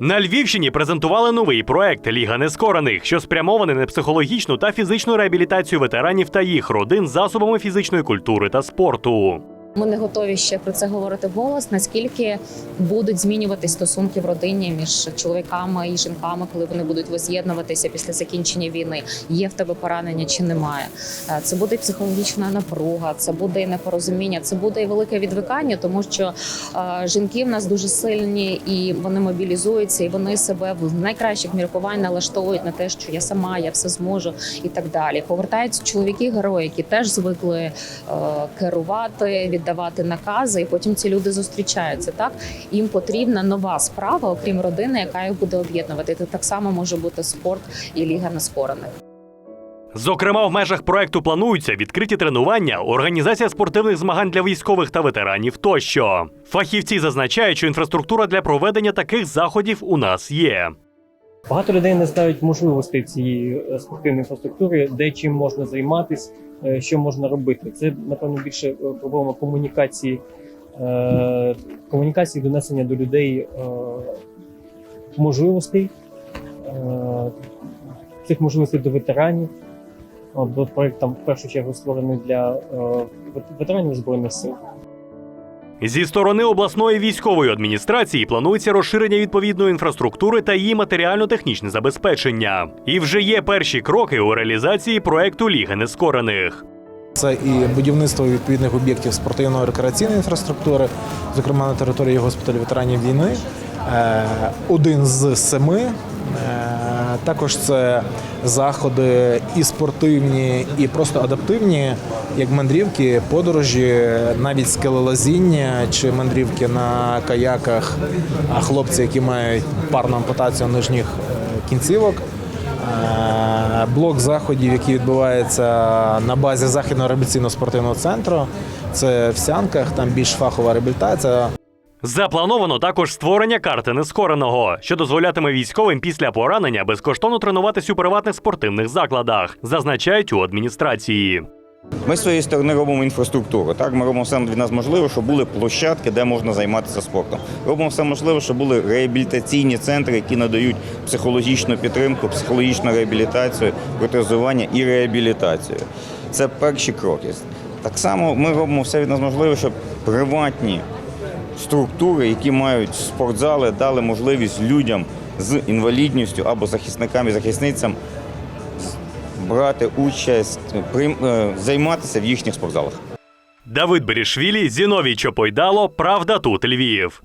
На Львівщині презентували новий проект Ліга нескорених, що спрямований на психологічну та фізичну реабілітацію ветеранів та їх родин засобами фізичної культури та спорту. Ми не готові ще про це говорити вголос. Наскільки будуть змінюватись стосунки в родині між чоловіками і жінками, коли вони будуть воз'єднуватися після закінчення війни? Є в тебе поранення чи немає? Е, Це буде психологічна напруга, це буде і непорозуміння, це буде і велике відвикання, тому що е, жінки в нас дуже сильні і вони мобілізуються, і вони себе в найкращих міркувань налаштовують на те, що я сама, я все зможу і так далі. Повертаються чоловіки герої, які теж звикли е, керувати, віддавати накази, і потім ці люди зустрічаються. Так їм потрібна нова справа, окрім родини, яка їх буде об'єднувати. Це так само може бути спорт і ліга нескорених. Зокрема, в межах проекту плануються відкриті тренування, організація спортивних змагань для військових та ветеранів тощо. Фахівці зазначають, що інфраструктура для проведення таких заходів у нас є. Багато людей не знають можливостей цієї е, спортивної інфраструктури, де чим можна займатися, е, що можна робити. Це напевно більше е, проблема комунікації, комунікації донесення до людей можливостей, цих можливостей до ветеранів. Бо проект там в першу чергу створений для ветеранів збройних сил. Зі сторони обласної військової адміністрації планується розширення відповідної інфраструктури та її матеріально-технічне забезпечення. І вже є перші кроки у реалізації проекту Ліги нескорених. Це і будівництво відповідних об'єктів спортивно-рекреаційної інфраструктури, зокрема на території госпіталю ветеранів війни. Е, Один з семи. Також це заходи і спортивні, і просто адаптивні, як мандрівки, подорожі, навіть скелелазіння чи мандрівки на каяках, хлопці, які мають парну ампутацію нижніх е, кінцівок. Е, Блок заходів, який відбувається на базі західного реабілітаційного спортивного центру. Це в Сянках, там більш фахова реабілітація. Заплановано також створення карти нескореного, що дозволятиме військовим після поранення безкоштовно тренуватись у приватних спортивних закладах, зазначають у адміністрації. Ми з своєї сторони робимо інфраструктуру. Так, ми робимо все від нас можливе, щоб були площадки, де можна займатися спортом. Робимо все можливе, щоб були реабілітаційні центри, які надають психологічну підтримку, психологічну реабілітацію, протезування і реабілітацію. Це перші кроки. Так само ми робимо все від нас можливе, щоб приватні структури, які мають спортзали, дали можливість людям з інвалідністю або захисникам і захисницям брати участь, е, займатися в їхніх спортзалах. Давид Берішвілі, Зіновій Чопойдало, Правда тут Львів.